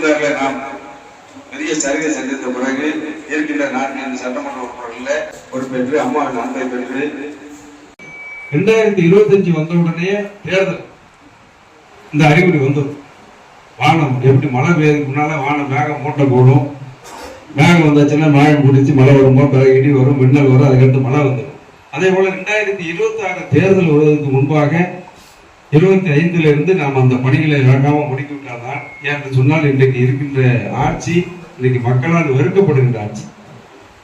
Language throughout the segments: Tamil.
இருபத்தைந்தாறுல நாம் பெரிய சரிவை சந்தித்த பிறகு இருக்கின்ற நான்கு சட்டமன்ற உறுப்பினர்களில் பொறுப்பேற்று அம்மா அன்பை பெற்று ரெண்டாயிரத்தி இருபத்தஞ்சு வந்த உடனே தேர்தல். இந்த அறிகுறி வந்துடும் வானம் எப்படி மழை பெய்யறதுக்கு முன்னால வானம் மேகம் மூட்டை போடும். மேகம் வந்தாச்சுன்னா மழை பிடிச்சி மழை வரும்போது பிறகு இடி வரும் மின்னல் வரும் அதுக்கடுத்து மழை வந்துடும். அதே போல ரெண்டாயிரத்தி இருபத்தி ஆறு தேர்தல் வருவதற்கு முன்பாக இருபத்தி ஐந்துல இருந்து நாம் அந்த பணிகளை வேகாம முடிக்க விட்டால்தான் என்று சொன்னால் இன்றைக்கு இருக்கின்ற ஆட்சி இன்னைக்கு மக்களால் வெறுக்கப்படுகின்ற ஆட்சி.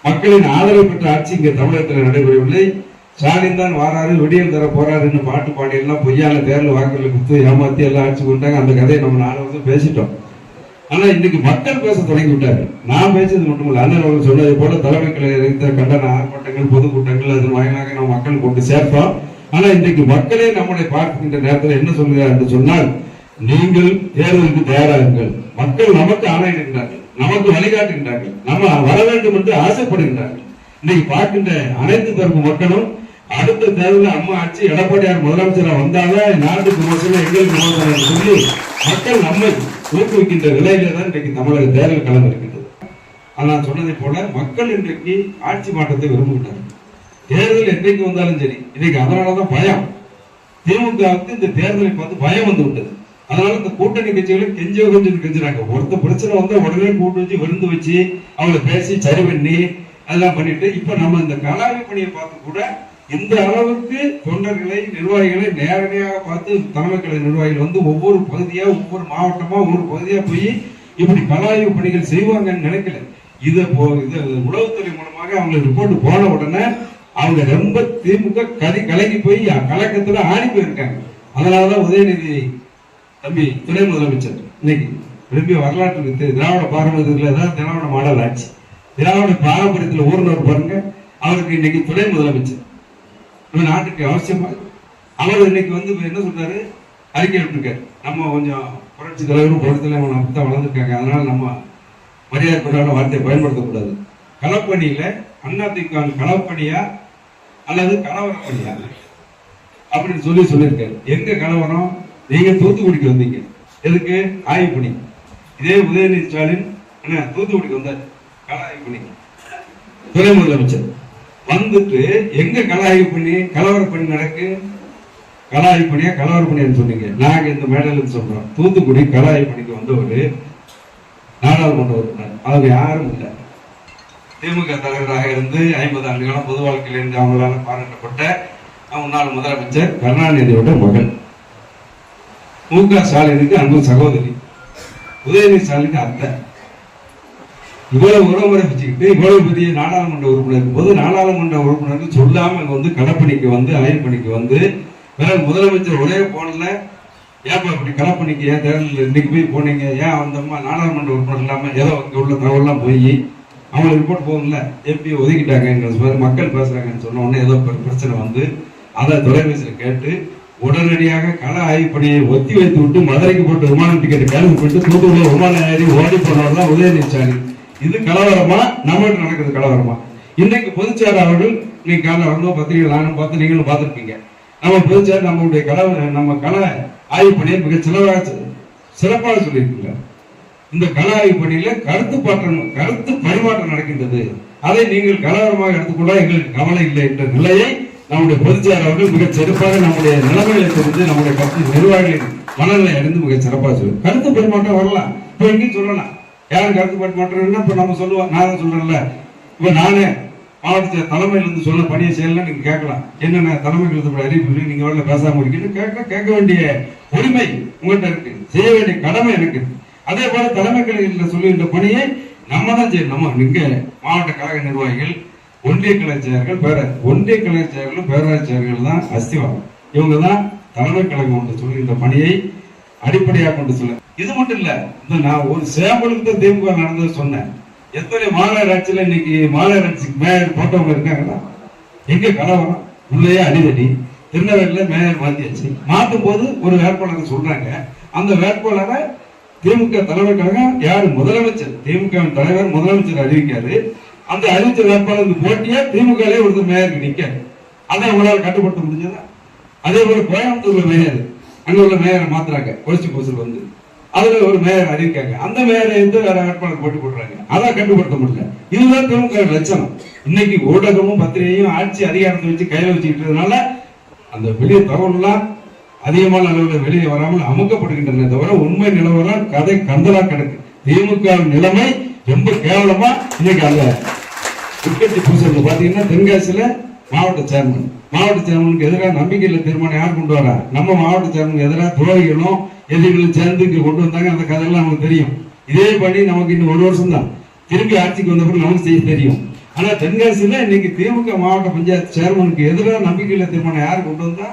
மக்களின் ஆதரவு பெற்ற ஆட்சி இங்க தமிழகத்தில் நடைபெறவில்லை. ஸ்டாலின் தான் வாராரு விடியல் தர போறாருன்னு பாட்டு பாடியெல்லாம் எல்லாம் பொய்யால தேர்தல் வாக்குகளை கொடுத்து ஏமாத்தி எல்லாம் ஆட்சி கொண்டாங்க அந்த கதையை நம்ம நாலு வருஷம் பேசிட்டோம். ஆனா இன்னைக்கு மக்கள் பேச தொடங்கி விட்டாரு நான் பேசுறது இல்லை அண்ணன் அவர்கள் சொன்னதை போல தலைமை கழக கண்டன ஆர்ப்பாட்டங்கள் பொதுக்கூட்டங்கள் அதன் வாயிலாக நம்ம மக்கள் கொண்டு சேர்த்தோம். ஆனா இன்றைக்கு மக்களே நம்மளை பார்க்கின்ற நேரத்தில் என்ன சொல்லுகிறார் என்று சொன்னால் நீங்கள் தேர்தலுக்கு தயாராகுங்கள். மக்கள் நமக்கு ஆணையிடுகிறார்கள் நமக்கு வழிகாட்டுகின்றார்கள். நம்ம வர வேண்டும் என்று ஆசைப்படுகின்றார்கள். இன்னைக்கு பார்க்கின்ற அனைத்து தரப்பு மக்களும் அடுத்த தேர்தலில் அம்மா ஆட்சி எடப்பாடியார் முதலமைச்சரா வந்தாலும் நாட்டுக்கு மோசம் எங்களுக்கு மோசம் என்று சொல்லி மக்கள் நம்மை ஊக்குவிக்கின்ற நிலையில தான் இன்றைக்கு தமிழக தேர்தல் கலந்திருக்கின்றது ஆனால் சொன்னதை போல மக்கள் இன்றைக்கு ஆட்சி மாற்றத்தை விரும்புகின்றார்கள். தேர்தல் என்றைக்கு வந்தாலும் சரி இன்னைக்கு அதனாலதான் பயம். திமுகவுக்கு இந்த தேர்தலை பார்த்து பயம் வந்து விட்டது. அதனால இந்த கூட்டணி கட்சிகளை கெஞ்சோ கொஞ்சம் கெஞ்சுறாங்க. ஒருத்த பிரச்சனை வந்தா உடனே கூட்டு வச்சு விருந்து வச்சு அவங்கள பேசி சரி பண்ணி அதெல்லாம் பண்ணிட்டு இப்ப நம்ம இந்த கலாவி பணியை பார்த்து கூட இந்த அளவுக்கு தொண்டர்களை நிர்வாகிகளை நேரடியாக பார்த்து தலைமை கழக நிர்வாகிகள் வந்து ஒவ்வொரு பகுதியா ஒவ்வொரு மாவட்டமா ஒவ்வொரு பகுதியா போய் இப்படி கலாய்வு பணிகள் செய்வாங்கன்னு நினைக்கல. இதை போ இதை உளவுத்துறை மூலமாக அவங்களுக்கு ரிப்போர்ட் போன உடனே அவங்க ரொம்ப திமுக கலி கலங்கி போய் கலக்கத்துல ஆடி போயிருக்காங்க. அதனாலதான் உதயநிதி தம்பி துணை முதலமைச்சர் இன்னைக்கு விரும்பி வரலாற்று திராவிட பாரம்பரியத்துல தான் திராவிட மாடல் ஆட்சி திராவிட பாரம்பரியத்தில் ஊர்னவர் பாருங்க அவருக்கு இன்னைக்கு துணை முதலமைச்சர். நம்ம நாட்டுக்கு அவசியமா? அவர் இன்னைக்கு வந்து என்ன சொல்றாரு? அறிக்கை விட்டுருக்காரு. நம்ம கொஞ்சம் புரட்சி தலைவரும் புரட்சி தலைவரும் அப்பதான் வளர்ந்துருக்காங்க. அதனால நம்ம மரியாதை வார்த்தையை பயன்படுத்தக்கூடாது. களப்பணியில அதிமுக களப்பணியா அல்லது கணவரம் பணியா அப்படின்னு சொல்லி சொல்லியிருக்காரு. எங்க கணவரம் நீங்க தூத்துக்குடிக்கு வந்தீங்க. எதுக்கு? ஆய்வு பணி இதே உதயநிதி ஸ்டாலின் என்ன தூத்துக்குடிக்கு வந்தார். கள ஆய்வு பணி துணை முதலமைச்சர். வந்துட்டு எங்க கள ஆய்வு பண்ணி கலவர பணி நடக்கு? கள ஆய்வு பணியா கலவர பணியான்னு சொன்னீங்க. நாங்க இந்த மேடையில சொல்றோம். தூத்துக்குடி கள ஆய்வு பணிக்கு வந்தவர் நாடாளுமன்ற உறுப்பினர். அவர் யாரும் இல்லை. திமுக தலைவராக இருந்து ஐம்பது ஆண்டு காலம் பொது வாழ்க்கையில் இருந்து அவங்களால பாராட்டப்பட்ட முன்னாள் முதலமைச்சர் கருணாநிதியோட மகன். மு க ஸ்டாலினுக்கு அன்பு சகோதரி. உதயநிதி ஸ்டாலினுக்கு அத்தை. இவ்வளவு உறவுமுறை வச்சுக்கிட்டு இவ்வளவு பெரிய நாடாளுமன்ற உறுப்பினர் இருக்கும்போது நாடாளுமன்ற உறுப்பினர் சொல்லாம இங்க வந்து கடப்பணிக்கு வந்து அயல் பணிக்கு வந்து பிறகு முதலமைச்சர் ஒரே போன்ல ஏப்பா இப்படி கடப்பணிக்கு ஏன் தேர்தல் இன்னைக்கு போய் போனீங்க? ஏன் வந்தோம்மா நாடாளுமன்ற உறுப்பினர் இல்லாம ஏதோ இங்க உள்ள தகவல்லாம் போய் அவங்களுக்கு ரிப்போர்ட் போகல எப்படி ஒதுக்கிட்டாங்க மாதிரி மக்கள் பேசுறாங்கன்னு சொன்ன உடனே ஏதோ பிரச்சனை வந்து அதை தொலைபேசியில் கேட்டு உடனடியாக கள ஆய்வுப்பணியை ஒத்தி வைத்து விட்டு மதுரைக்கு போட்டு விமானம் டிக்கெட் கேன்சல் பண்ணிட்டு தூத்துக்குடியில் விமான ஏறி ஓடி போனவர் தான் உதயநிதி ஸ்டாலின் இது கலவரமா? நம்மகிட்ட நடக்குது கலவரமா? இன்னைக்கு பொதுச்செயலாளர் அவர்கள் நீங்க காலைல வரணும் பத்திரிகை நானும் பார்த்து நீங்களும் பார்த்துருப்பீங்க. நம்ம பொதுச்செயலர் நம்மளுடைய கலவர நம்ம கள ஆய்வு பணியை மிக சிறப்பாக சிறப்பாக சொல்லியிருக்கீங்க இந்த கள ஆய்வு பணியில கருத்து பாட்டம் கருத்து பரிமாற்றம் நடக்கின்றது. அதை நீங்கள் கலவரமாக எடுத்துக்கொண்டால் எங்களுக்கு கவலை இல்லை என்ற நிலையை நம்முடைய பொதுச்செயலாளர் அவர்கள் மிகச் சிறப்பாக நம்முடைய நிலைமையில தெரிந்து நம்முடைய கட்சி நிர்வாகிகளின் மனநிலை அறிந்து மிக சிறப்பாக சொல்லுவோம் கருத்து பரிமாற்றம் வரலாம். இப்ப எங்கேயும் சொல்லலாம். யாரும் கருத்து பரிமாற்றம் இப்ப நம்ம சொல்லுவோம். நான் சொல்றேன்ல. இப்ப நானே மாவட்ட தலைமையில இருந்து சொல்ல பணியை செய்யலாம் நீங்க கேட்கலாம். என்னென்ன தலைமைகள் இருந்து அறிவிப்பு நீங்க வரல பேசாம இருக்கீங்க. கேட்க கேட்க வேண்டிய உரிமை உங்கள்கிட்ட இருக்கு. செய்ய வேண்டிய கடமை எனக்கு அதே போல தலைமை கழகத்தில் சொல்லுகின்ற பணியை நம்ம தான் செய்யணும். நம்ம இங்க மாவட்ட கழக நிர்வாகிகள் ஒன்றிய கழக செயலர்கள் பேர ஒன்றிய கழக செயலர்களும் பேரவைச் செயலர்கள் தான் அஸ்திவாரம். இவங்க தான் தலைமை கழகம் ஒன்று சொல்லுகின்ற பணியை அடிப்படையாக கொண்டு சொல்ல. இது மட்டும் இல்ல இந்த நான் ஒரு சேம்பலுக்கு தான் திமுக நடந்தது சொன்னேன். எத்தனை மாநகராட்சியில இன்னைக்கு மாநகராட்சி மேயர் போட்டவங்க இருக்காங்களா? எங்க கலவரம்? உள்ளே அடிதடி. திருநெல்வேலியில மேயர் மாத்தியாச்சு. மாற்றும் போது ஒரு வேட்பாளரை சொல்றாங்க. அந்த வேட்பாளரை திமுக தலைமை கழகம் யாரு? முதலமைச்சர். திமுக தலைவர் முதலமைச்சர் அறிவிக்காரு. அந்த அறிவிச்ச வேட்பாளருக்கு போட்டியா திமுக ஒருத்தர் மேயருக்கு நிக்காரு. அதை உங்களால் கட்டுப்படுத்த முடிஞ்சதா? அதே போல கோயம்புத்தூர்ல மேயர். அங்க உள்ள மேயரை மாத்துறாங்க. கொலிச்சி பூசல் வந்து. அதுல ஒரு மேயர் அறிவிக்காங்க. அந்த மேயரை இருந்து வேற வேட்பாளர் போட்டி போடுறாங்க? அதான் கட்டுப்படுத்த முடியல. இதுதான் திமுக லட்சணம். இன்னைக்கு ஊடகமும் பத்திரிகையும் ஆட்சி அதிகாரத்தை வச்சு கையில வச்சுக்கிட்டதுனால அந்த வெளிய தகவல்லாம் அதிகமான அளவில் வெளியே வராமல் அமுக்கப்படுகின்றன. தவிர உண்மை நிலவரம் கதை கந்தலா கிடக்கு. திமுக நிலைமை ரொம்ப கேவலமா இன்னைக்கு அந்த உற்பத்தி பூசல்ல பாத்தீங்கன்னா தென்காசியில மாவட்ட சேர்மன் மாவட்ட சேர்மனுக்கு எதிராக நம்பிக்கையில தீர்மானம் யார் கொண்டு வரா? நம்ம மாவட்ட சேர்மனுக்கு எதிராக துரோகிகளும் எதிரிகளும் சேர்ந்து இங்க கொண்டு வந்தாங்க. அந்த கதையெல்லாம் நமக்கு தெரியும். இதே பணி நமக்கு இன்னும் ஒரு வருஷம் தான் திரும்பி ஆட்சிக்கு வந்த பிறகு நமக்கு செய்ய தெரியும். ஆனா தென்காசியில இன்னைக்கு திமுக மாவட்ட பஞ்சாயத்து சேர்மனுக்கு எதிராக நம்பிக்கையில தீர்மானம் யார் கொண்டு வந்தா?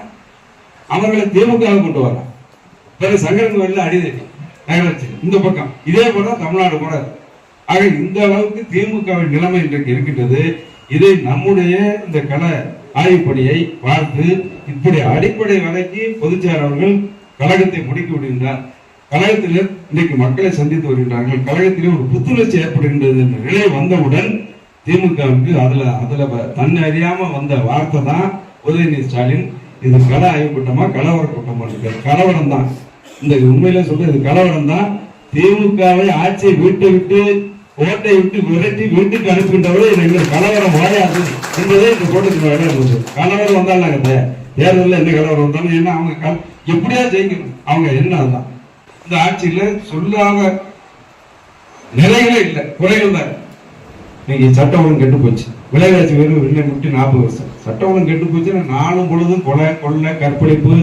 அவர்களை திமுக கொண்டு வர பிறகு சங்கரன் கோயில்ல அடிதடி நகராட்சி இந்த பக்கம். இதே போல தமிழ்நாடு கூட. ஆக இந்த அளவுக்கு திமுகவின் நிலைமை இன்றைக்கு இருக்கின்றது. இதை நம்முடைய இந்த கள ஆய்வுப்பணியை பார்த்து இப்படி அடிப்படை வரைக்கும் பொதுச்செயலாளர் அவர்கள் கழகத்தை முடிக்க விடுகின்றார். கழகத்தில் இன்னைக்கு மக்களை சந்தித்து வருகின்றார்கள். கழகத்திலே ஒரு புத்துணர்ச்சி ஏற்படுகின்றது என்ற நிலை வந்தவுடன் திமுகவுக்கு அதுல அதுல வ- தன்னை அறியாம வந்த வார்த்தை தான் உதயநிதி ஸ்டாலின். இது கள ஆய்வு கூட்டமா கலவர கூட்டமா இருக்கு. கலவரம் தான். இந்த உண்மையில சொல்றது இது கலவரம் தான். திமுகவை ஆட்சியை வீட்டை விட்டு ஓட்டை விட்டு விரட்டி வீட்டுக்கு அனுப்புகின்றவரை எனக்கு கலவரம் வாயாது என்பதே இந்த கூட்டத்தில் இடம் கலவரம் வந்தாலும் நாங்க தே- என்ன கலவரம் வந்தாலும் ஏன்னா அவங்க கல்- எப்படியா ஜெயிக்கணும்? அவங்க என்ன தான் இந்த ஆட்சியில் சொல்லாத நிறைகளே இல்லை. குறைகள் தான். இன்னைக்கு சட்டம் ஒழுங்கு கெட்டு போச்சு. விலைவாசி வெறும் வெள்ளை முட்டி நாற்பது வருஷம். சட்டம் ஒழுங்கு கெட்டு போச்சுன்னா நாளும் பொழுதும் கொலை கொள்ளை கற்பழிப்பு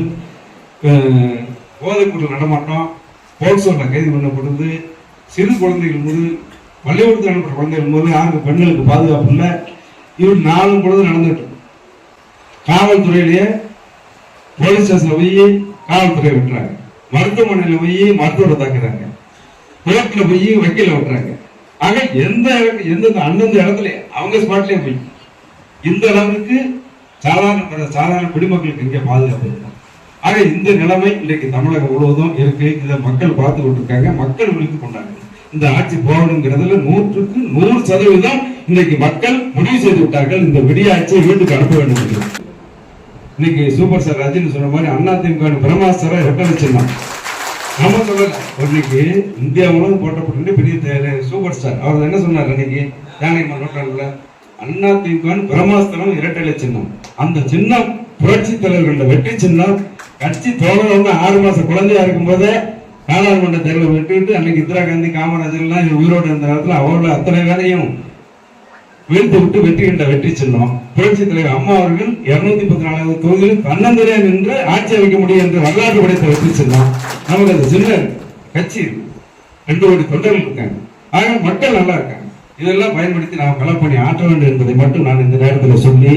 அஹ், போதைப்பொருள் நடமாட்டம் போக்சோல கைது பண்ணப்படுது. சிறு குழந்தைகள் போது பள்ளிக்கூடத்தில் அனுப்புற குழந்தைகள் போது யாருக்கு பெண்களுக்கு பாதுகாப்பு இல்லை. இவர் நாளும் பொழுது நடந்துட்டு காவல்துறையிலேயே போலீஸ் ஸ்டேஷன்ல போய் காவல்துறையை விட்டுறாங்க. மருத்துவமனையில் போய் மருத்துவரை தாக்குறாங்க. கோர்ட்ல போய் வக்கீல விட்டுறாங்க. ஆக எந்த எந்தெந்த அந்தந்த இடத்துல அவங்க ஸ்பாட்லயே போய் இந்த அளவுக்கு சாதாரண சாதாரண குடிமக்களுக்கு இங்கே பாதுகாப்பு ஆக இந்த நிலைமை இன்றைக்கு தமிழகம் முழுவதும் இருக்கு. இதை மக்கள் பார்த்து கொண்டிருக்காங்க. மக்கள் விழித்து கொண்டாங்க. இந்த ஆட்சி போகணுங்கிறதுல நூற்றுக்கு நூறு சதவீதம் இன்னைக்கு மக்கள் முடிவு செய்து விட்டார்கள். இந்த விடிய ஆட்சியை வீட்டுக்கு அனுப்ப வேண்டும் இன்னைக்கு சூப்பர் சார் ரஜினி சொன்ன மாதிரி அண்ணா திமுக பிரமாஸ்தர ரெட்ட வச்சிருந்தான். நம்ம சொல்லல இன்னைக்கு இந்தியா முழுவதும் போட்டப்பட்டு பெரிய தே- சூப்பர் ஸ்டார். அவர் என்ன சொன்னார் இன்னைக்கு யானை நோட்டாங்கல்ல அண்ணா திமுக பிரமாஸ்திரம் இரட்டை சின்னம். அந்த சின்னம் புரட்சி தலைவர்களோட வெற்றி சின்னம். கட்சி தோழர் ஆறு மாசம் குழந்தையா இருக்கும் போதே நாடாளுமன்ற தேர்தலை விட்டுவிட்டு அன்னைக்கு இந்திரா காந்தி காமராஜர்லாம் உயிரோடு இருந்த நேரத்தில் அவரோட அத்தனை வேலையும் வீழ்ந்து விட்டு வெற்றி கண்ட வெற்றி சின்னம். புரட்சி தலைவர் அம்மா அவர்கள் இருநூத்தி பத்தி நாலாவது தொகுதியில் தன்னந்தனியா நின்று ஆட்சி அமைக்க முடியும் என்று வரலாற்று படைத்த வெற்றி சின்னம். நமக்கு அந்த சின்ன கட்சி ரெண்டு கோடி தொண்டர்கள் இருக்காங்க. ஆக மக்கள் நல்லா இருக்காங்க. இதெல்லாம் பயன்படுத்தி நாம் களப்பணி ஆற்ற வேண்டும் என்பதை மட்டும் நான் இந்த நேரத்தில் சொல்லி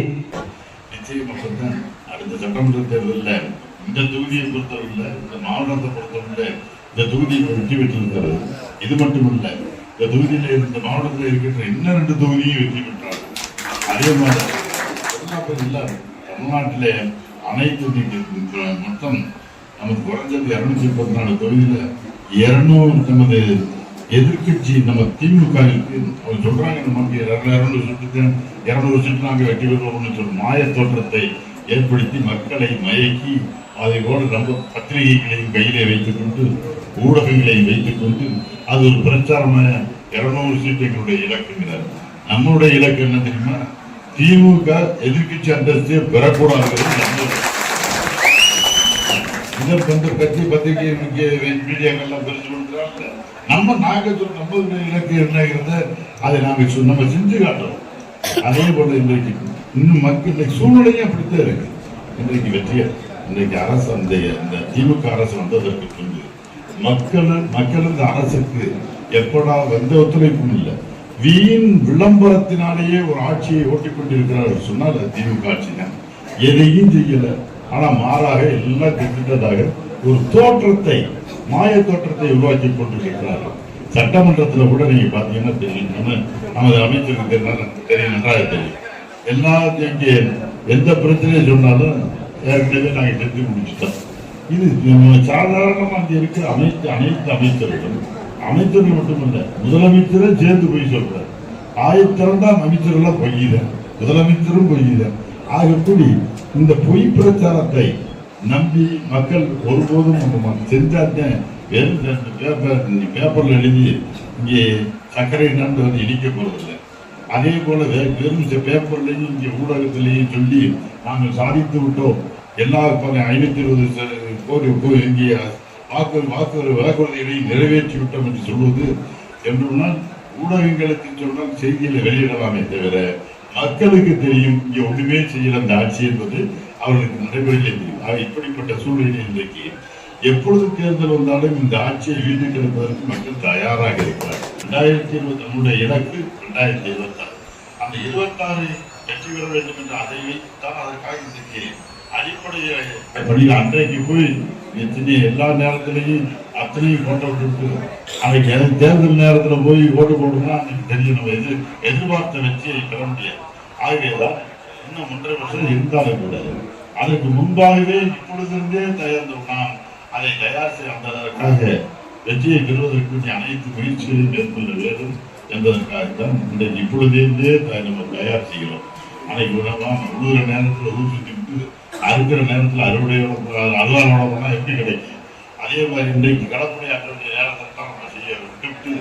நிச்சயமா அடுத்த சட்டமன்ற தேர்தலில் இந்த தொகுதியை பொறுத்தவரையில் இந்த மாவட்டத்தை பொறுத்தவரையில் இந்த தொகுதியை வெற்றி பெற்றிருக்கிறது. இது மட்டுமல்ல இந்த தொகுதியில் இந்த மாவட்டத்தில் இருக்கின்ற இன்னும் ரெண்டு தொகுதியும் வெற்றி பெற்றார்கள் அதே மாதிரி தமிழ்நாட்டில் அனைத்து மொத்தம் நமக்கு குறைஞ்சது இரநூத்தி முப்பத்தி நாலு தொகுதியில் இரநூறு நமது எதிர்க்கட்சி நம்ம திமுக அவங்க சொல்றாங்க நமக்கு இரநூறு சுற்றுக்கு இரநூறு சுற்று நாங்கள் வெற்றி பெறுவோம்னு சொல்லி மாய தோற்றத்தை ஏற்படுத்தி மக்களை மயக்கி அதை போல ரொம்ப பத்திரிகைகளையும் கையிலே வைத்துக்கொண்டு ஊடகங்களையும் வைத்துக்கொண்டு அது ஒரு பிரச்சாரமான இருநூறு சீட்டு எங்களுடைய இலக்குங்கிறார் நம்மளுடைய இலக்கு என்ன தெரியுமா? திமுக எதிர்க்கட்சி அந்தஸ்தே பெறக்கூடாது நம்மளுடைய இதற்கு வந்து கட்சி பத்திரிகை முக்கிய மீடியாக்கள்லாம் பெருசு கொடுக்குறாங்க நம்ம நாங்க சொல்ல நம்ம இலக்கு என்னங்கிறத அதை நாங்க சொ- நம்ம செஞ்சு காட்டுறோம் அதே போல இன்றைக்கு இன்னும் மக்கள் இன்றைக்கு சூழ்நிலையும் அப்படித்தான் இருக்கு. இன்றைக்கு வெற்றியர் இன்றைக்கு அரசு அந்த இந்த திமுக அரசு வந்ததற்கு பின்பு மக்கள் மக்கள் அரசுக்கு எப்படா எந்த ஒத்துழைப்பும் இல்லை. வீண் விளம்பரத்தினாலேயே ஒரு ஆட்சியை ஓட்டிக் கொண்டிருக்கிறார்கள் சொன்னால் திமுக ஆட்சி தான். எதையும் செய்யல. ஆனா மாறாக எல்லாம் திட்டதாக ஒரு தோற்றத்தை மாய தோற்றத்தை உருவாக்கி கொண்டிருக்கிறார்கள். சட்டமன்றத்தில் கூட நீங்க பாத்தீங்கன்னா தெரியும். நமது அமைச்சருக்கு தெரியும்? நன்றாக தெரியும். எல்லாத்தையும் எந்த பிரச்சனையை சொன்னாலும் ஏற்கனவே நாங்கள் செஞ்சு முடிச்சுட்டோம். இது நம்ம அங்கே இருக்க அனைத்து அனைத்து அமைச்சர்களும் அமைச்சர்கள் மட்டுமல்ல முதலமைச்சரும் சேர்ந்து போய் சொல்றார். ஆயிரத்திரண்டாம் அமைச்சர்களாக பொய்யுதான் முதலமைச்சரும் பொய்யுதான் ஆகக்கூடி இந்த பொய் பிரச்சாரத்தை நம்பி மக்கள் ஒருபோதும் நம்ம பேப்பரில் பேப்பர்ல எழுதி இங்கே சர்க்கரை நண்டு வந்து இடிக்க போறதில்லை. அதே போல வெறும் பேப்பர்லையும் இங்கே ஊடகத்திலையும் சொல்லி நாங்கள் சாதித்து விட்டோம். எல்லாருக்கும் ஐநூத்தி இருபது கோடி கோடி இங்கே வாக்கு வாக்கு வாக்குறுதிகளை நிறைவேற்றி விட்டோம் என்று சொல்வது என்றுனால் ஊடகங்களுக்கு சொன்னால் செய்திகளை வெளியிடலாமே தவிர மக்களுக்கு தெரியும் இங்கே ஒன்றுமே செய்யல அந்த ஆட்சி என்பது அவர்களுக்கு நடைமுறையிலே தெரியும். ஆக இப்படிப்பட்ட சூழ்நிலை இன்றைக்கு எப்பொழுது தேர்தல் வந்தாலும் இந்த ஆட்சியை வீட்டு கிடப்பதற்கு மக்கள் தயாராக இருக்கிறார் ரெண்டாயிரத்தி இருபத்தி நம்முடைய இலக்கு ரெண்டாயிரத்தி இருபத்தாறு. அந்த இருபத்தாறு வெற்றி பெற வேண்டும் என்ற அதை வைத்துத்தான் அதற்காக இன்றைக்கு அடிப்படையை அன்றைக்கு போய் எத்தனை எல்லா நேரத்திலையும் அத்தனையும் போட்டோ விட்டு அன்னைக்கு எது- தேர்தல் நேரத்தில் போய் ஓட்டு போடணும்னா அன்னைக்கு தெரியும். நம்ம எது எதிர்பார்த்த வெற்றியை பெற முடியாது. ஆகவேதான் இன்னும் ஒன்றரை வருஷம் இருந்தாலும் கூட அதற்கு முன்பாகவே இப்பொழுதிருந்தே தயார்ந்தோம் நாம் அதை தயார் செய்ய வெற்றியை பெறுவதற்கு அனைத்து முயற்சிகளையும் மேற்கொள்ள வேண்டும் என்பதற்காகத்தான் இன்றைக்கு இப்பொழுதிருந்தே நம்ம தயார் செய்கிறோம். அன்னைக்கு உணவாக உழுகிற நேரத்தில் ஊற்றி அறுக்கிற நேரத்தில் அறுவடையோட அருவானோட போனால் எப்படி கிடைக்கும்? அதே மாதிரி இன்றைக்கு கடற்படை ஆற்ற நேரத்தை தான் நம்ம செய்ய விட்டுவிட்டு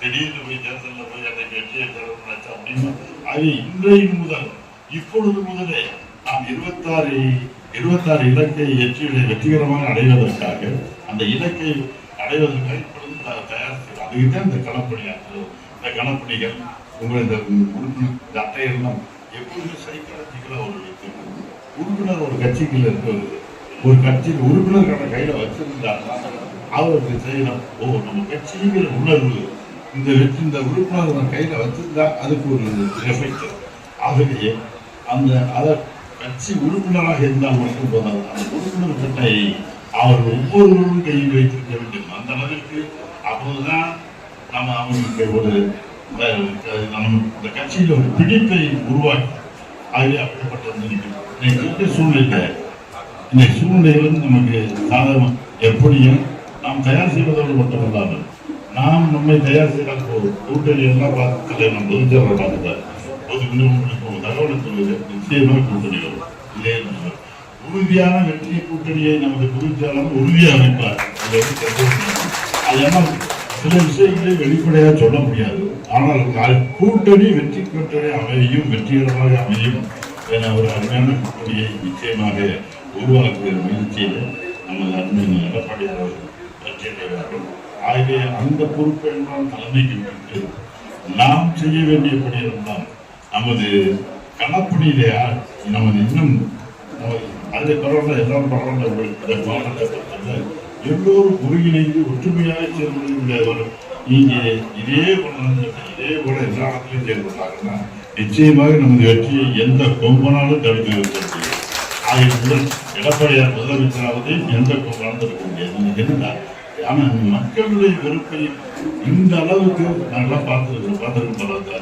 திடீர்னு போய் தேர்தலில் போய் அன்றைக்கு வெற்றியை பெறணும்னு அப்படின்னு அது இன்றைய முதல் இப்பொழுது முதலே நாம் இருபத்தாறு இருபத்தாறு இலக்கை வெற்றிகளை வெற்றிகரமாக அடைவதற்காக அந்த இலக்கை அடைவதற்காக இப்பொழுது தயாரித்து அதுக்கு தான் இந்த களப்பணியாற்றுறது இந்த களப்பணிகள் உங்கள் இந்த உறுப்பினர் இந்த அட்டையெல்லாம் எப்பொழுதுமே சைக்கிள் ஒரு உறுப்பினர் ஒரு கட்சிக்குள்ள இருக்கிறது. ஒரு கட்சியில் உறுப்பினர்களை கையில வச்சிருந்தாருன்னா அவருக்கு செய்யணும். ஓ நம்ம கட்சிங்கிற உணர்வு இந்த வெற்றி இந்த உறுப்பினர் நம்ம கையில வச்சிருந்தா அதுக்கு ஒரு எஃபெக்ட் ஆகவே அந்த அதை கட்சி உறுப்பினராக இருந்தால் மட்டும் போதாது. அந்த உறுப்பினர் கட்டை அவர் ஒவ்வொருவரும் கையில் வைத்திருக்க வேண்டும். அந்த அளவிற்கு அப்போதுதான் நம்ம அவங்களுக்கு ஒரு இந்த- நம்ம இந்த கட்சியில் ஒரு பிடிப்பை உருவாக்கி ஆகவே அப்படிப்பட்ட நினைக்கிறோம் இன்னைக்கு சூழ்நிலை இந்த சூழ்நிலையிலிருந்து நமக்கு சாதகம் எப்படியும் நாம் தயார் செய்வதோடு மட்டுமல்லாமல் நாம் நம்மை தயார் செய்தால் போதும். கூட்டணி எல்லாம் பார்த்துல நம்ம பொதுச்சேவரை பார்த்துட்டேன் பொது உங்களுக்கு தகவல் சொல்வது நிச்சயமாக கூட்டணி வரும். இதே உறுதியான வெற்றி கூட்டணியை நமது பொதுச்செயலாளர் உறுதியாக அமைப்பார் அது வந்து அதெல்லாம் சில விஷயங்களை வெளிப்படையாக சொல்ல முடியாது. ஆனால் கூட்டணி வெற்றி கூட்டணி அமையும் வெற்றிகரமாக அமையும். ஏன்னா ஒரு அருமையான கூட்டணியை நிச்சயமாக உருவாக்குகிற முயற்சியில் நமது அருமை எடப்பாடியார் அவர்கள் வெற்றி அடைவார்கள் ஆகவே அந்த பொறுப்பெல்லாம் தலைமைக்கு விட்டு நாம் செய்ய வேண்டிய பணியெல்லாம் நமது களப்பணியிலே நமது இன்னும் நமது அதில் பரவாயில்ல எல்லாம் பரவாயில்ல உங்களுக்கு இந்த மாநிலத்தில் எல்லோரும் ஒருங்கிணைந்து ஒற்றுமையாக சேர்ந்து ஒரு நீங்க இதே போல இதே போல எல்லா இடத்துலையும் செயல்பட்டாங்கன்னா நிச்சயமாக நமது வெற்றியை எந்த கொம்பனாலும் தடுத்து நிறுத்த முடியும் ஆகிய முதல் எடப்பாடியார் முதலமைச்சராவது எந்த கொம்பனாலும் தடுக்க முடியாது. இன்னைக்கு ஆனால் மக்களுடைய வெறுப்பை இந்த அளவுக்கு நாங்களாம் பார்த்துருக்கோம் பார்த்துருக்கோம் பல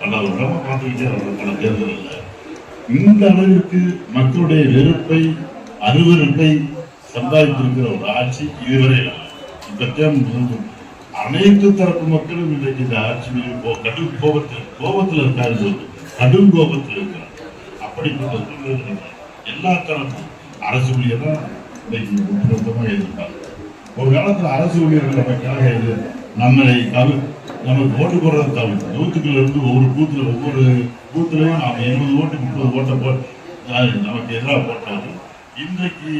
பல வருடமாக பார்த்துக்கிட்டே பல தேர்தலில். இந்த அளவிற்கு மக்களுடைய வெறுப்பை அருவருப்பை சம்பாதித்திருக்கிற ஒரு ஆட்சி இதுவரை இல்லை. இப்பத்தான் முதல் அனைத்து தரப்பு மக்களும் இன்றைக்கு இந்த ஆட்சி மீது கோ- கடும் கோபத்தில் கோபத்தில் இருக்காரு சொல்லுது. கடும் கோபத்தில் இருக்கிறார். அப்படிப்பட்ட சூழ்நிலை எல்லா தரப்பும் அரசு ஊழியர் இன்னைக்கு ஒட்டுமொத்தமாக எதிர்ப்பாங்க ஒரு காலத்தில் அரசு ஊழியர்கள் நமக்காக இது நம்மளை தவிர நமக்கு ஓட்டு போடுறத தவிர நூற்றுக்குள்ள இருந்து ஒவ்வொரு கூத்துல ஒவ்வொரு பூத்துலையும் நாம் இருபது ஓட்டு முப்பது ஓட்டை போ நமக்கு எதிராக போட்டாலும் இன்றைக்கு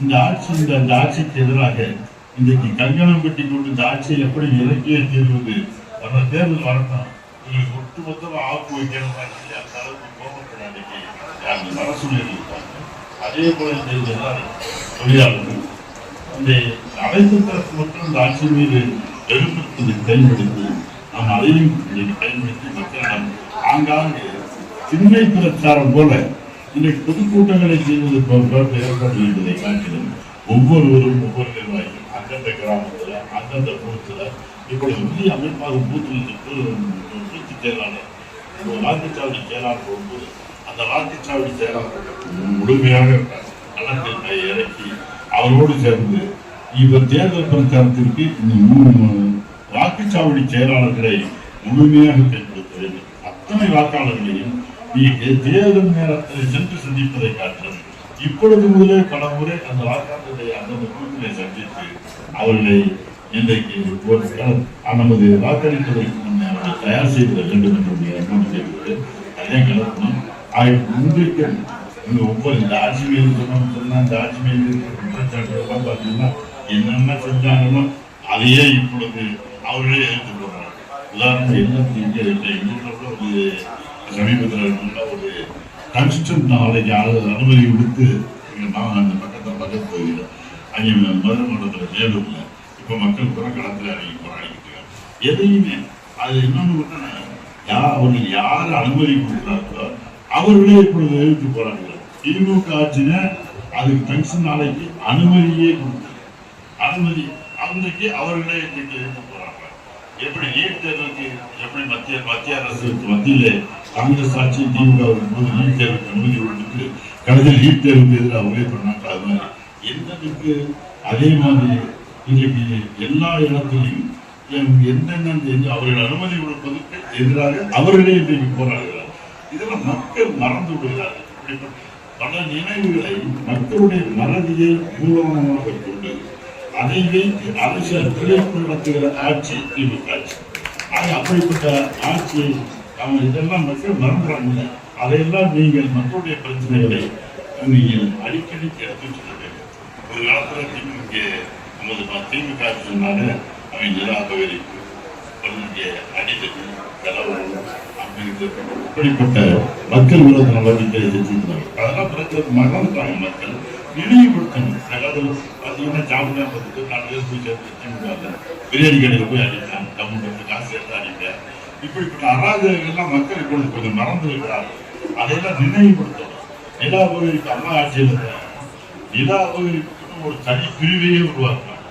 இந்த ஆட்சி இந்த இந்த ஆட்சிக்கு எதிராக இன்றைக்கு கல்யாணம் பெட்டி கொண்டு இந்த ஆட்சியை எப்படி இறக்கியே தீர்வது வர தேர்தல் வரட்டும். உங்களுக்கு ஒட்டுமொத்தமா ஆப்பு வைக்கணும் சொல்லி அந்த அளவுக்கு கோபத்தில் அன்னைக்கு அந்த அரசு இருப்பாங்க அதே போல இந்த தொழிலாளர்கள். இந்த அனைத்து தரப்பு மக்கள் இந்த ஆட்சி மீது எழுப்பத்தை பயன்படுத்தி நாம் அதையும் இன்னைக்கு பயன்படுத்தி மக்களிடம் ஆங்காங்கே திண்மை பிரச்சாரம் போல இன்றைக்கு பொதுக்கூட்டங்களை செய்வது போன்ற ஏற்பாடு என்பதை காட்டிலும் ஒவ்வொருவரும் ஒவ்வொரு நிர்வாகிகள் அந்தந்த கிராமத்துல அந்தந்த பூத்தில் இப்படி இந்திய அமைப்பாக பூத்தில் பூத்து செயலாளர். ஒரு வாக்குச்சாவடி செயலாளர் போகும்போது அந்த வாக்குச்சாவடி செயலாளர் முழுமையாக களத்தில் இறக்கி அவரோடு சேர்ந்து இவர் தேர்தல் பிரச்சாரத்திற்கு வாக்குச்சாவடி செயலாளர்களை முழுமையாக செயல்படுத்த வேண்டும். அத்தனை வாக்காளர்களையும் தேர்தல் நேரத்தில் சென்று சந்திப்பதை காட்டுறது இப்பொழுது முதலே பல முறை அந்த வாக்காளர்களை அந்தந்த குழுக்களை சந்தித்து அவர்களை இன்றைக்கு ஒரு நமது வாக்களிப்பதற்கு நம்ம தயார் செய்திட வேண்டும் என்று எண்ணம் செய்வது அதே கலக்கணும் இன்றைக்கு இந்த ஒவ்வொரு இந்த ஆட்சி மீது சொன்னா இந்த ஆட்சி மீது குற்றச்சாட்டுகள்லாம் பார்த்தீங்கன்னா என்னென்ன செஞ்சாங்களோ அதையே இப்பொழுது அவர்களே எடுத்து போறாங்க உதாரணம் என்ன இங்கே இல்லை ஒரு சமீபத்தில் ஒரு கன்ஸ்டன்ட் நாளைக்கு அனுமதி கொடுத்து இங்க நான் அந்த அங்கே மதுரை மாவட்டத்தில் இப்போ மக்கள் புற களத்தில் இறங்கி போராடிக்கிட்டு இருக்காங்க. எதையுமே அது இன்னொன்று பார்த்தா யார் அவர்கள் யார் அனுமதி கொடுக்குறாங்களோ அவர்களே இப்பொழுது எதிர்த்து போராடுகிறார் திமுக ஆட்சியில அதுக்கு பென்ஷன் நாளைக்கு அனுமதியே கொடுத்தாங்க அனுமதி அன்றைக்கு அவர்களே எங்களுக்கு எழுத்து போறாங்க எப்படி நீட் தேர்வுக்கு எப்படி மத்திய மத்திய அரசுக்கு மத்தியில் காங்கிரஸ் ஆட்சி திமுக போது நீட் தேர்வுக்கு அனுமதி கொடுத்துட்டு கடைசியில் நீட் தேர்வுக்கு எதிராக அவங்களே பண்ணாங்க அது மாதிரி. எந்ததுக்கு அதே மாதிரி இன்றைக்கு எல்லா இடத்திலையும் என்னென்ன அவர்கள் அனுமதி கொடுப்பதற்கு எதிராக அவர்களே இன்றைக்கு போராடுகிறார் இதெல்லாம் மக்கள் மறந்து விடுகிறார்கள் இப்படிப்பட்ட பல நினைவுகளை மக்களுடைய மறதியை மூலமாக கொண்டு அதை வைத்து அரசியல் பிழைப்பு நடத்துகிற ஆட்சி திமுக ஆட்சி. அது அப்படிப்பட்ட ஆட்சியை அவங்க இதெல்லாம் மக்கள் மறந்துறாங்க. அதையெல்லாம் நீங்கள் மக்களுடைய பிரச்சனைகளை நீங்கள் அடிக்கடி எடுத்து ஒரு காலத்தில் திமுக நமது திமுக ஆட்சி சொன்னாலே அவன் கலவரம் மக்கள் விரோத நடவடிக்கைகளை செஞ்சிருந்தாங்க அதெல்லாம் மக்கள் நினைவுபடுத்தணும் அதாவது பார்த்தீங்கன்னா ஜாமியா பார்த்துட்டு நாலு பேர் போய் சேர்த்து பிரியாணி கடையில் போய் அடித்தேன் கவர்மெண்ட் காசு எடுத்து அடித்தேன் இப்படிப்பட்ட அராஜகங்கள்லாம் மக்கள் இப்பொழுது கொஞ்சம் மறந்து இருக்கிறார்கள் அதையெல்லாம் நினைவுபடுத்தணும் நிலாபுரிக்கு அம்மா ஆட்சியில் நிலாபுரிக்கு ஒரு தனி பிரிவையே உருவாக்கினாங்க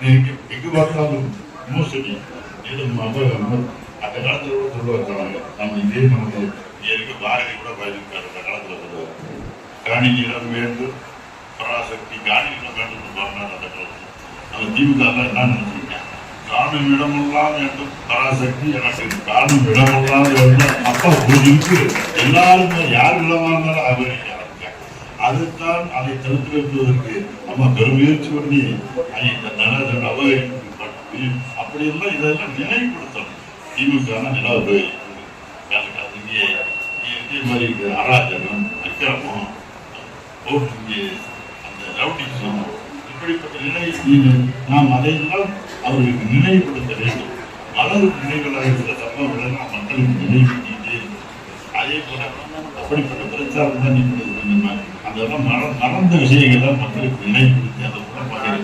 நீங்க எங்க பார்த்தாலும் மோசடி அந்த காலத்தில் கூட சொல்லுவாங்க நம்ம இதே நமக்கு இங்க பாரதி கூட பயந்துருக்காரு அந்த காலத்தில் சொல்லுவார் வேண்டும் பராசக்தி காணி வேண்டும் அந்த காலத்துல. நம்ம திமுக என்ன நினைச்சீங்க காணும் இடமெல்லாம் வேண்டும் பராசக்தி எனக்கு காணும் இடமெல்லாம் வேண்டும். அப்பா புரிஞ்சுட்டு எல்லாரும் யார் இடமா இருந்தாலும் அபகரிக்க ஆரம்பிச்சாங்க அதை தடுத்து வைப்பதற்கு நம்ம பெருமுயற்சி பண்ணி அதை இந்த நல அப்படியெல்லாம் இதெல்லாம் நினைவுபடுத்தணும் திமுக நில அபகரிப்பு இங்கே இதே மாதிரி அராஜகம் அக்கிரமம் இங்கே அந்த ரவுடிசம் இப்படிப்பட்ட நிலை நீங்கள் நாம் அதையெல்லாம் அவர்களுக்கு நினைவுபடுத்த வேண்டும். மலர் நினைவுகளாக இருக்கிற சம்பவங்களை நாம் மக்களுக்கு நினைவு அதே போல அப்படிப்பட்ட பிரச்சாரம் தான் நீங்கள் மாதிரி அதெல்லாம் மற- மறந்த விஷயங்கள்லாம் மக்களுக்கு நினைவுபடுத்தி அதை உடம்பாக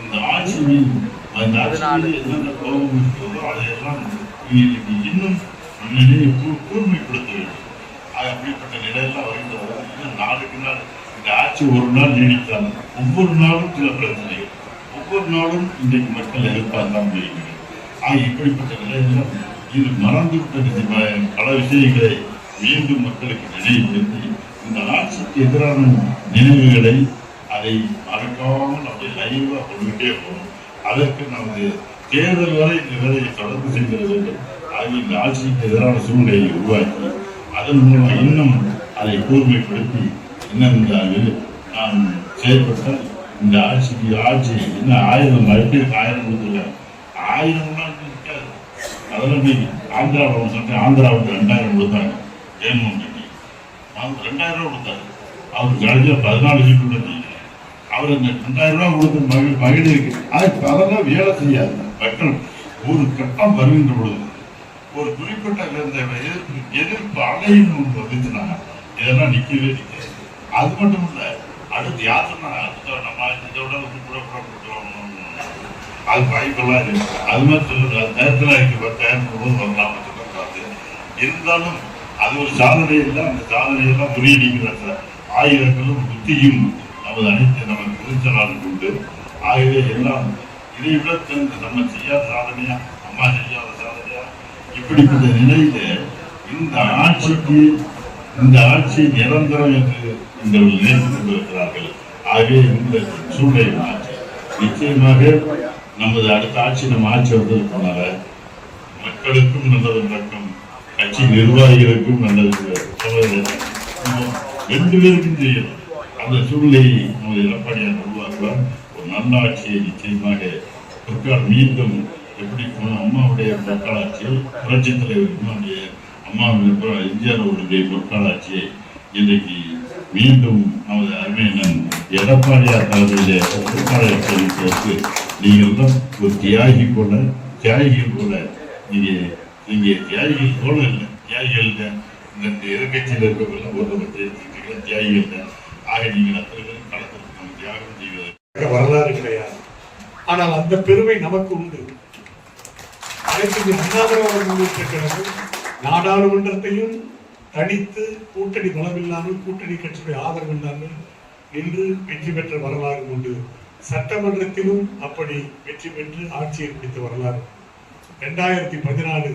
இந்த ஆட்சி மீது அந்த ஆட்சி மீது என்னென்ன கோபம் இருக்கிறதோ அதையெல்லாம் இன்னும் நினைவு கூர்மைப்படுத்த வேண்டும். ஆக அப்படிப்பட்ட நிலையெல்லாம் வருகின்ற இன்னும் நாளுக்கு நாள் இந்த ஆட்சி ஒரு நாள் நீடித்தால் ஒவ்வொரு நாளும் சில பிரச்சனைகள். ஒவ்வொரு நாளும் இன்றைக்கு மக்கள் எதிர்பார்த்தான் இருக்கிறது ஆக இப்படிப்பட்ட நிலையெல்லாம் இது மறந்துவிட்ட நிதி- பல விஷயங்களை மீண்டும் மக்களுக்கு நினைவுபடுத்தி இந்த ஆட்சிக்கு எதிரான நினைவுகளை அதை மறக்காமல் அப்படி லைவாக கொண்டுகிட்டே போகணும். அதற்கு நமது தேர்தல் வரை இந்த வேலையை தொடர்ந்து செய்திட வேண்டும் ஆக இந்த ஆட்சிக்கு எதிரான சூழ்நிலையை உருவாக்கி அதன் மூலம் இன்னும் அதை கூர்மைப்படுத்தி இன்னும் இந்த நாம் செயல்பட்டால் இந்த ஆட்சிக்கு ஆட்சி என்ன ஆயிரம் மறுபடியும் ஆயிரம் கொடுத்துல ஆயிரம்லாம் இருக்காது. அதெல்லாம் ஆந்திராவில் சொன்னேன் ஆந்திராவுக்கு ரெண்டாயிரம் கொடுத்தாங்க. ஜெயமோகன். ரெட்டி அவங்க ரெண்டாயிரம் ரூபா கொடுத்தாரு. அவர் கடைசியில் பதினாலு சீட்டு கொடுத்தீங்க அவர் அந்த ரெண்டாயிரம் ரூபா கொடுத்த மகிழ் மகளிருக்கு அது அதெல்லாம் வேலை செய்யாது. பட்டம் ஒரு கட்டம் வருகின்ற பொழுது ஒரு குறிப்பிட்ட இந்த எதிர்ப்பு எதிர்ப்பு அலைன்னு ஒன்று வந்துச்சுன்னா இதெல்லாம் நிற்கவே நிற்காது அது மட்டும் இல்லை அடுத்து யார் அடுத்த நம்ம இதோட வந்து கூட கூட கொடுக்குறோம் அது வாய்ப்பெல்லாம் இருக்கு அது மாதிரி சொல்லுங்க நேரத்தில் இருக்கு பத்தாயிரம் போது வரலாம் இருந்தாலும் அது ஒரு சாதனை இல்லை அந்த சாதனையெல்லாம் புரியடிக்கிறார் சார் ஆயுதங்களும் புத்தியும் நமது அனைத்து நமக்கு குறிச்சலாளருக்கு உண்டு. ஆகவே எல்லாம் இதை விட நம்ம செய்யாத சாதனையா அம்மா செய்யாத சாதனையா? இப்படிப்பட்ட நிலையில இந்த ஆட்சிக்கு இந்த ஆட்சி நிரந்தரம் என்று இந்த நினைத்துக் கொண்டிருக்கிறார்கள். ஆகவே இந்த சூழ்நிலை மாற்றி. நிச்சயமாக நமது அடுத்த ஆட்சி நம்ம ஆட்சி வந்ததுனால மக்களுக்கும் நல்லது நடக்கும் கட்சி நிர்வாகிகளுக்கும் நல்லது ரெண்டு பேருக்கும் செய்யணும் அந்த சூழ்நிலையை நமது எடப்பாடியார் உருவாக்குவார். ஒரு நல்லாட்சியை நிச்சயமாக பொற்கால மீண்டும் எப்படி அம்மாவுடைய பொற்காலாட்சியில் புரட்சி தலைவர் அம்மாவுடைய அம்மாவுடைய எம்ஜிஆர் அவருடைய பொற்காலாட்சியை இன்றைக்கு மீண்டும் நமது அருமையினன் எடப்பாடியார் தலைமையிலே பொற்காலாட்சி அளிப்பதற்கு நீங்கள் தான் ஒரு தியாகி போல தியாகிகள் போல நீங்கள் நீங்க தியாகிகள் போல இல்லை. தியாகிகள் தான். இந்த எதிர்கட்சியில் இருக்கவர்கள் ஒரு தியாகிகள் தான். ஆக நீங்கள் அத்தனை பேரும் தியாகம் செய்வதற்கு வரலாறு கிடையாது. ஆனால் அந்த பெருமை நமக்கு உண்டு. அனைத்து இந்திய நாடாளுமன்றத்தையும் தனித்து கூட்டணி பலமில்லாமல் கூட்டணி கட்சியுடைய ஆதரவு இல்லாமல் நின்று வெற்றி பெற்ற வரலாறு உண்டு. சட்டமன்றத்திலும் அப்படி வெற்றி பெற்று ஆட்சியை பிடித்த வரலாறு. ரெண்டாயிரத்தி பதினாலு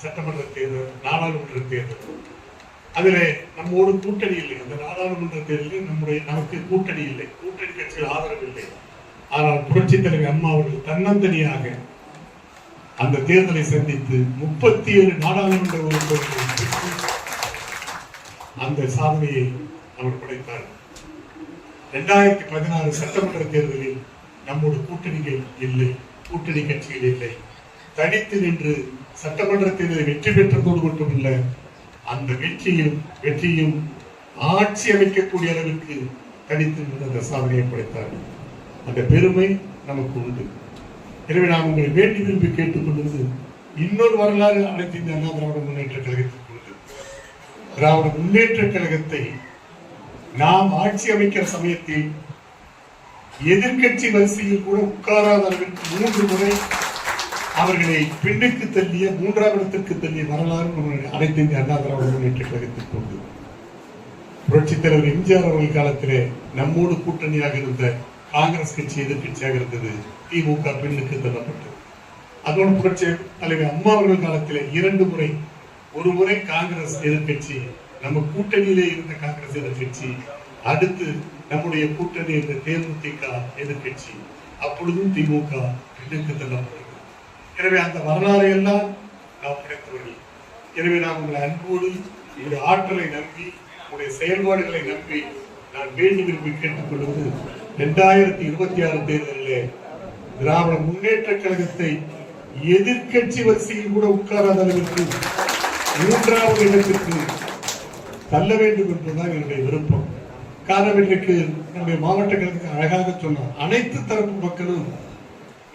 சட்டமன்ற தேர்தல் நாடாளுமன்ற தேர்தல். அதிலே நம்மோடு கூட்டணி இல்லை. அந்த நாடாளுமன்ற தேர்தலில் நம்முடைய நமக்கு கூட்டணி இல்லை. கூட்டணி கட்சிகள் ஆதரவு இல்லை. ஆனால் புரட்சி தலைவர் அம்மா அவர்கள் தன்னந்தனியாக அந்த தேர்தலை சந்தித்து முப்பத்தி ஏழு நாடாளுமன்ற உறுப்பினர்கள் அந்த சாதனையை அவர் படைத்தார். இரண்டாயிரத்தி பதினாறு சட்டமன்ற தேர்தலில் நம்மோட கூட்டணிகள் இல்லை. கூட்டணி கட்சிகள் இல்லை. தனித்து நின்று சட்டமன்ற தேர்தலை வெற்றி பெற்றதோடு மட்டுமல்ல அந்த வெற்றியும் வெற்றியும் ஆட்சி அமைக்கக்கூடிய அளவிற்கு தனித்து அந்த சாதனையை படைத்தார் அந்த பெருமை நமக்கு உண்டு. எனவே நாம் உங்களை வேண்டி விரும்பி கேட்டுக்கொள்வது இன்னொரு வரலாறு அனைத்து இந்த அண்ணா திராவிட முன்னேற்ற கழகத்திற்கு உண்டு திராவிட முன்னேற்ற கழகத்தை நாம் ஆட்சி அமைக்கிற சமயத்தில் எதிர்க்கட்சி வரிசையில் கூட உட்காராத அளவிற்கு மூன்று முறை அவர்களை பின்னுக்கு தள்ளிய மூன்றாம் இடத்திற்கு தள்ளிய வரலாறு அனைத்து இந்திய அண்ணா திராவிட முன்னேற்ற கழகத்திற்கு உண்டு புரட்சித் தலைவர் எம்ஜிஆர் அவர்கள் காலத்திலே நம்மோடு கூட்டணியாக இருந்த காங்கிரஸ் கட்சி எதிர்க்கட்சியாக இருந்தது திமுக பின்னுக்கு தள்ளப்பட்டது. அதோடு புரட்சி தலைவர் அம்மா அவர்கள் காலத்திலே இரண்டு முறை ஒரு முறை காங்கிரஸ் எதிர்க்கட்சி நம்ம கூட்டணியிலே இருந்த காங்கிரஸ் எதிர்க்கட்சி அடுத்து நம்முடைய கூட்டணி இருந்த தேமுதிக எதிர்க்கட்சி அப்பொழுதும் திமுக பின்னுக்கு தள்ளப்பட்டது. எனவே அந்த வரலாறு எல்லாம் நாம் கிடைத்தவர்கள் எனவே நான் உங்களை அன்போடு உங்களுடைய ஆற்றலை நம்பி உங்களுடைய செயல்பாடுகளை நம்பி நான் வேண்டி விரும்பி கேட்டுக்கொள்வது ரெண்டாயிரத்தி இருபத்தி ஆறு தேர்தலிலே திராவிட முன்னேற்ற கழகத்தை எதிர்க்கட்சி வரிசையில் கூட உட்காராத அளவிற்கு மூன்றாவது இடத்திற்கு தள்ள வேண்டும் என்பதுதான் என்னுடைய விருப்பம். காரணம் இன்றைக்கு நம்முடைய மாவட்ட கழகத்தை அழகாக சொன்னார் அனைத்து தரப்பு மக்களும்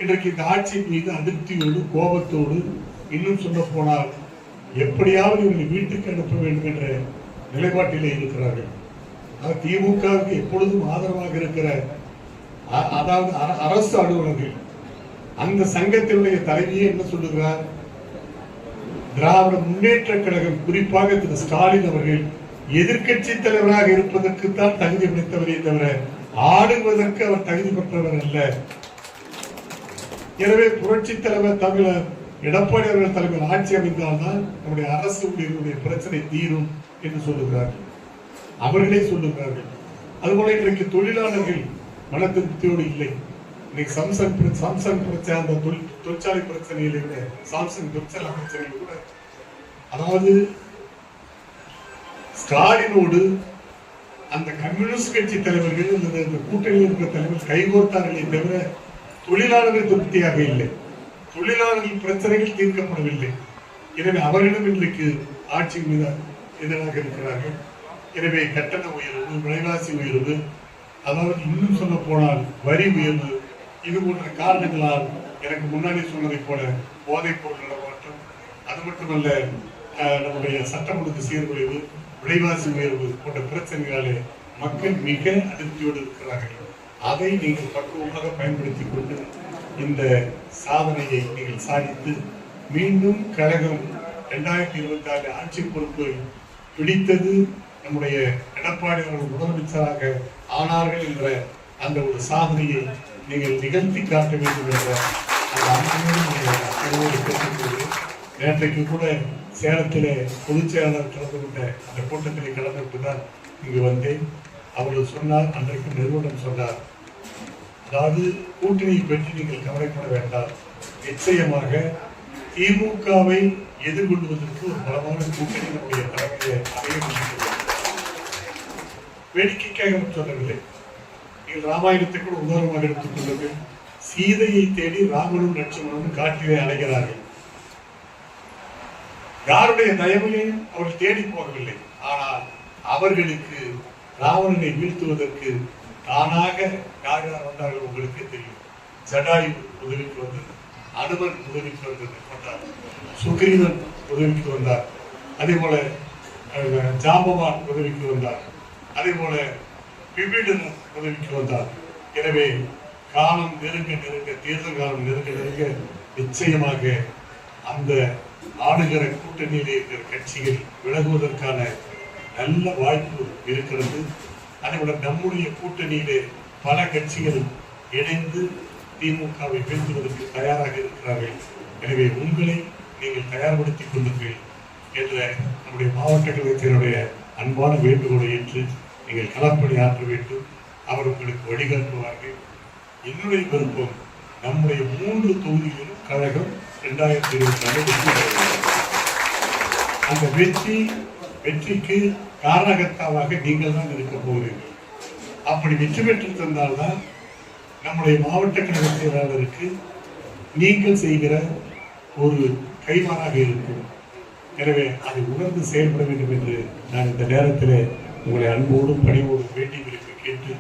இன்றைக்கு இந்த ஆட்சியின் மீது அதிருப்தியோடு கோபத்தோடு இன்னும் சொல்ல போனால் எப்படியாவது இவர்களை வீட்டுக்கு அனுப்ப வேண்டும் என்ற நிலைப்பாட்டிலே இருக்கிறார்கள். ஆக திமுகவுக்கு எப்பொழுதும் ஆதரவாக இருக்கிற அதாவது அரசு அலுவலர்கள் அந்த சங்கத்தினுடைய தலைவியே என்ன சொல்லுகிறார்? திராவிட முன்னேற்ற கழகம் குறிப்பாக திரு ஸ்டாலின் அவர்கள் எதிர்க்கட்சி தலைவராக இருப்பதற்குத்தான் தகுதி படைத்தவரே தவிர ஆடுவதற்கு அவர் தகுதி பெற்றவர் அல்ல. எனவே புரட்சி தலைவர் தமிழர் எடப்பாடி அவர்கள் தலைமையில் ஆட்சி அமைந்தால்தான் நம்முடைய அரசு ஊழியர்களுடைய பிரச்சனை தீரும் என்று சொல்லுகிறார்கள். அவர்களே சொல்லுகிறார்கள். அதுபோல இன்றைக்கு தொழிலாளர்கள் மன திருப்தியோடு இல்லை. இன்னைக்கு சாம்சங் சாம்சங் பிரச்சனை அந்த தொழில் தொழிற்சாலை பிரச்சனையில விட சாம்சங் தொழிற்சாலை பிரச்சனையில கூட அதாவது ஸ்டாலினோடு அந்த கம்யூனிஸ்ட் கட்சி தலைவர்கள் அல்லது அந்த கூட்டணியில் இருக்கிற தலைவர் கைகோர்த்தார்களே தவிர தொழிலாளர்கள் திருப்தியாக இல்லை. தொழிலாளர்கள் பிரச்சனைகள் தீர்க்கப்படவில்லை. எனவே அவர்களும் இன்றைக்கு ஆட்சி மீது எதிராக இருக்கிறார்கள். எனவே கட்டண உயர்வு விலைவாசி உயர்வு அதாவது இன்னும் சொல்ல போனால் வரி உயர்வு இது போன்ற காரணங்களால் எனக்கு முன்னாடி சொன்னதைப் போல போதைப் பொருள் நடமாட்டம் அது மட்டுமல்ல நம்முடைய சட்டம் ஒழுங்கு சீர்குலைவு விலைவாசி உயர்வு போன்ற பிரச்சனைகளாலே மக்கள் மிக அதிருப்தியோடு இருக்கிறார்கள். அதை நீங்கள் பக்குவமாக பயன்படுத்தி கொண்டு இந்த சாதனையை நீங்கள் சாதித்து மீண்டும் கழகம் இரண்டாயிரத்தி இருபத்தி ஆறு ஆட்சி பொறுப்பை பிடித்தது நம்முடைய எடப்பாடி அவர்கள் முதலமைச்சராக ஆனார்கள் என்ற அந்த ஒரு சாதனையை நீங்கள் நிகழ்த்தி காட்ட வேண்டும் என்ற அந்த அன்போடு நேற்றைக்கு கூட சேலத்திலே பொதுச் செயலாளர் கலந்து கொண்ட அந்த கூட்டத்திலே கொண்டு தான் இங்கு வந்தேன். அவர்கள் சொன்னார் அன்றைக்கு நிறுவனம் சொன்னார். அதாவது கூட்டணியை பற்றி நீங்கள் கவலைப்பட வேண்டாம். நிச்சயமாக திமுகவை எதிர்கொள்வதற்கு ஒரு பலமான கூட்டணி நம்முடைய தலைமையை அடைய முடியும் வேடிக்கைக்காக சொல்லவில்லை. நீங்கள் ராமாயணத்தை கூட உதாரணமாக எடுத்துக் கொள்ளுங்கள். சீதையை தேடி ராமனும் லட்சுமணனும் காட்டிலே அலைகிறார்கள். யாருடைய தயவையும் அவர்கள் தேடி போகவில்லை. ஆனால் அவர்களுக்கு ராவணனை வீழ்த்துவதற்கு தானாக யார் யார் வந்தார்கள் உங்களுக்கு தெரியும். ஜடாயு உதவிக்கு வந்து அனுமன் உதவிக்கு வந்து கொண்டார் சுக்ரீவன் உதவிக்கு வந்தார். அதே போல ஜாம்பவான் உதவிக்கு வந்தார். அதே போல விபீடனன் உதவிக்கு வந்தார். எனவே காலம் நெருங்க நெருங்க தேர்தல் காலம் நெருங்க நெருங்க நிச்சயமாக அந்த ஆளுகிற கூட்டணியிலே இருக்கிற கட்சிகள் விலகுவதற்கான நல்ல வாய்ப்பு இருக்கிறது. அதேபோல நம்முடைய கூட்டணியிலே பல கட்சிகள் இணைந்து திமுகவை வீழ்த்துவதற்கு தயாராக இருக்கிறார்கள். எனவே உங்களை நீங்கள் தயார்படுத்திக் கொள்ளுங்கள் என்ற நம்முடைய மாவட்ட கழகத்தினுடைய அன்பான வேண்டுகோளை ஏற்று நீங்கள் களப்பணி ஆற்ற வேண்டும். அவர் உங்களுக்கு வழிகாட்டுவார்கள். என்னுடைய விருப்பம் நம்முடைய மூன்று தொகுதிகளிலும் கழகம் இரண்டாயிரத்தி இருபத்தி நாலு வெற்றி அந்த வெற்றி வெற்றிக்கு காரணகர்த்தாவாக நீங்கள் தான் இருக்க போகிறீர்கள். அப்படி வெற்றி பெற்று தந்தால்தான் நம்முடைய மாவட்ட கழக செயலாளருக்கு நீங்கள் செய்கிற ஒரு கைமாறாக இருக்கும். எனவே அதை உணர்ந்து செயல்பட வேண்டும் என்று நான் இந்த நேரத்தில் உங்களை அன்போடும் பணிவோடும் வேண்டி விரும்பி கேட்டு